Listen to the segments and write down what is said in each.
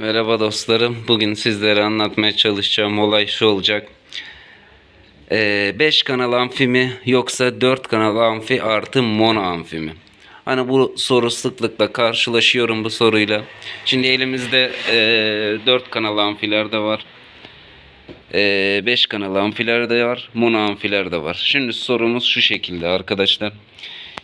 Merhaba dostlarım. Bugün sizlere anlatmaya çalışacağım olay şu olacak. 5 kanal amfi mi yoksa 4 kanal amfi artı mono amfi mi? Hani bu soru sıklıkla karşılaşıyorum bu soruyla. Şimdi elimizde 4 kanal amfiler de var. 5 kanal amfiler de var. Mono amfiler de var. Şimdi sorumuz şu şekilde arkadaşlar.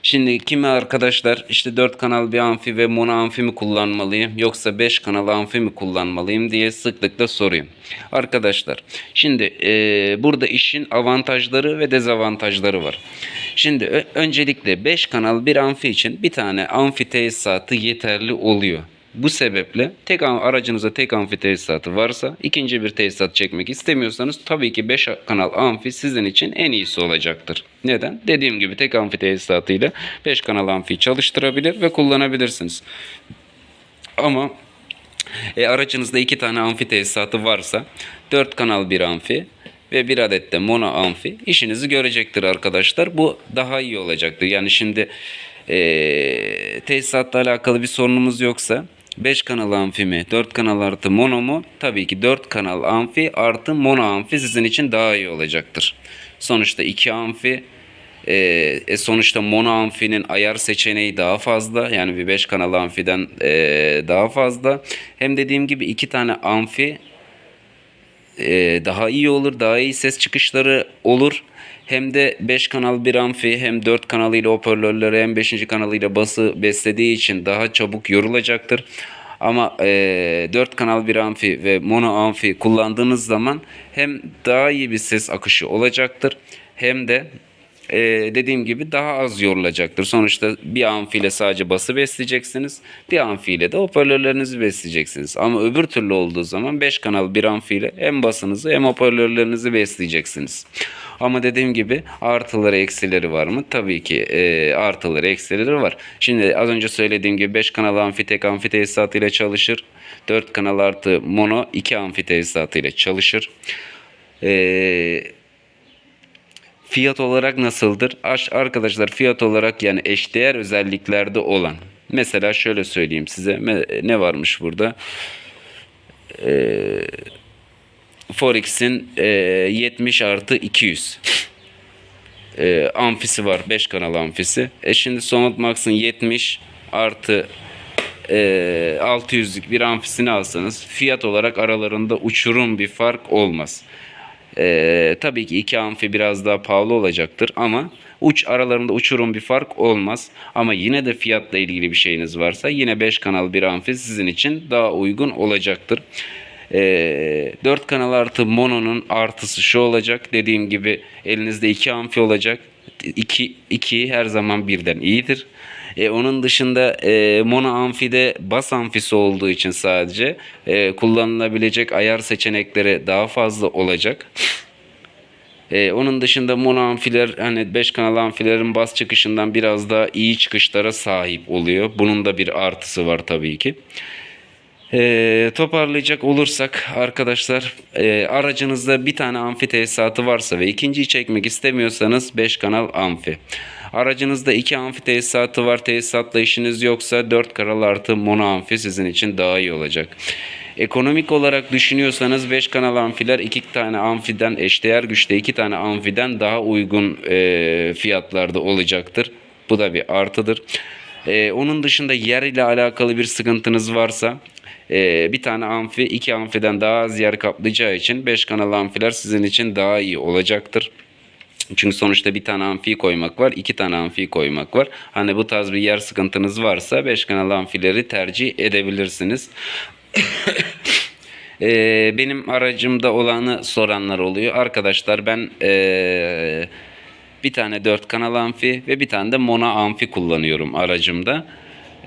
Şimdi kimi arkadaşlar işte 4 kanal bir amfi ve mono amfi mi kullanmalıyım yoksa 5 kanal amfi mi kullanmalıyım diye sıklıkla soruyorum. Arkadaşlar şimdi e, burada işin avantajları ve dezavantajları var. Şimdi öncelikle 5 kanal bir amfi için bir tane amfi tesisatı yeterli oluyor. Bu sebeple tek aracınızda tek amfi tesisatı varsa ikinci bir tesisat çekmek istemiyorsanız tabii ki 5 kanal amfi sizin için en iyisi olacaktır. Neden? Dediğim gibi tek amfi tesisatıyla 5 kanal amfi çalıştırabilir ve kullanabilirsiniz. Ama e, aracınızda iki tane amfi tesisatı varsa 4 kanal bir amfi ve bir adet de mono amfi işinizi görecektir arkadaşlar. Bu daha iyi olacaktır. Yani şimdi e, tesisatla alakalı bir sorunumuz yoksa 5 kanal amfi mi 4 kanal artı mono mu? Tabii ki 4 kanal amfi artı mono amfi sizin için daha iyi olacaktır. Sonuçta 2 amfi e, e, sonuçta mono amfinin ayar seçeneği daha fazla. Yani bir 5 kanal amfiden e, daha fazla. Hem dediğim gibi iki tane amfi e, daha iyi olur. Daha iyi ses çıkışları olur. Hem de 5 kanal bir amfi hem 4 kanalıyla hoparlörleri hem 5. kanalıyla bası beslediği için daha çabuk yorulacaktır. Ama e, 4 kanal bir amfi ve mono amfi kullandığınız zaman hem daha iyi bir ses akışı olacaktır hem de e, dediğim gibi daha az yorulacaktır. Sonuçta bir amfiyle sadece bası besleyeceksiniz. Bir amfiyle de hoparlörlerinizi besleyeceksiniz. Ama öbür türlü olduğu zaman 5 kanal bir amfiyle hem basınızı hem hoparlörlerinizi besleyeceksiniz. Ama dediğim gibi artıları eksileri var mı? Tabii ki e, artıları eksileri var. Şimdi az önce söylediğim gibi 5 kanal amfi tek amfi tesisatıyla çalışır. 4 kanal artı mono 2 amfi tesisatıyla çalışır. Eee Fiyat olarak nasıldır? Aş- Arkadaşlar fiyat olarak yani eşdeğer özelliklerde olan. Mesela şöyle söyleyeyim size. Ne varmış burada? Ee, Forex'in e, 70 artı 200 e, amfisi var. 5 kanal amfisi. E şimdi Soundmax'ın 70 artı e, 600'lük bir amfisini alsanız fiyat olarak aralarında uçurum bir fark olmaz. E, tabii ki iki amfi biraz daha pahalı olacaktır ama uç aralarında uçurum bir fark olmaz. Ama yine de fiyatla ilgili bir şeyiniz varsa yine 5 kanal bir amfi sizin için daha uygun olacaktır. E, 4 kanal artı mono'nun artısı şu olacak. Dediğim gibi elinizde 2 amfi olacak. 2 2 her zaman birden iyidir. E, onun dışında e, mono amfide bas amfisi olduğu için sadece e, kullanılabilecek ayar seçenekleri daha fazla olacak. E, onun dışında mono amfiler hani 5 kanal amfilerin bas çıkışından biraz daha iyi çıkışlara sahip oluyor. Bunun da bir artısı var tabii ki. E, toparlayacak olursak arkadaşlar e, aracınızda bir tane amfi tesisatı varsa ve ikinciyi çekmek istemiyorsanız 5 kanal amfi. Aracınızda iki amfi tesisatı var tesisatla işiniz yoksa 4 kanal artı mono amfi sizin için daha iyi olacak. Ekonomik olarak düşünüyorsanız 5 kanal amfiler 2 tane amfiden eşdeğer güçte 2 tane amfiden daha uygun e, fiyatlarda olacaktır. Bu da bir artıdır. E, onun dışında yer ile alakalı bir sıkıntınız varsa e, bir tane amfi iki amfiden daha az yer kaplayacağı için 5 kanal amfiler sizin için daha iyi olacaktır. Çünkü sonuçta bir tane amfi koymak var, iki tane amfi koymak var. Hani bu tarz bir yer sıkıntınız varsa 5 kanal amfileri tercih edebilirsiniz. Ee, benim aracımda olanı soranlar oluyor. Arkadaşlar ben ee, bir tane 4 kanal amfi ve bir tane de mono amfi kullanıyorum aracımda.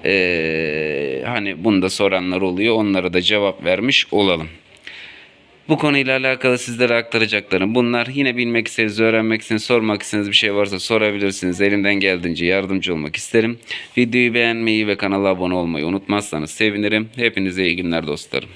Ee, hani bunu da soranlar oluyor. Onlara da cevap vermiş olalım. Bu konuyla alakalı sizlere aktaracaklarım bunlar. Yine bilmek istediğiniz, öğrenmek istediğiniz, sormak istediğiniz bir şey varsa sorabilirsiniz. Elimden geldiğince yardımcı olmak isterim. Videoyu beğenmeyi ve kanala abone olmayı unutmazsanız sevinirim. Hepinize iyi günler dostlarım.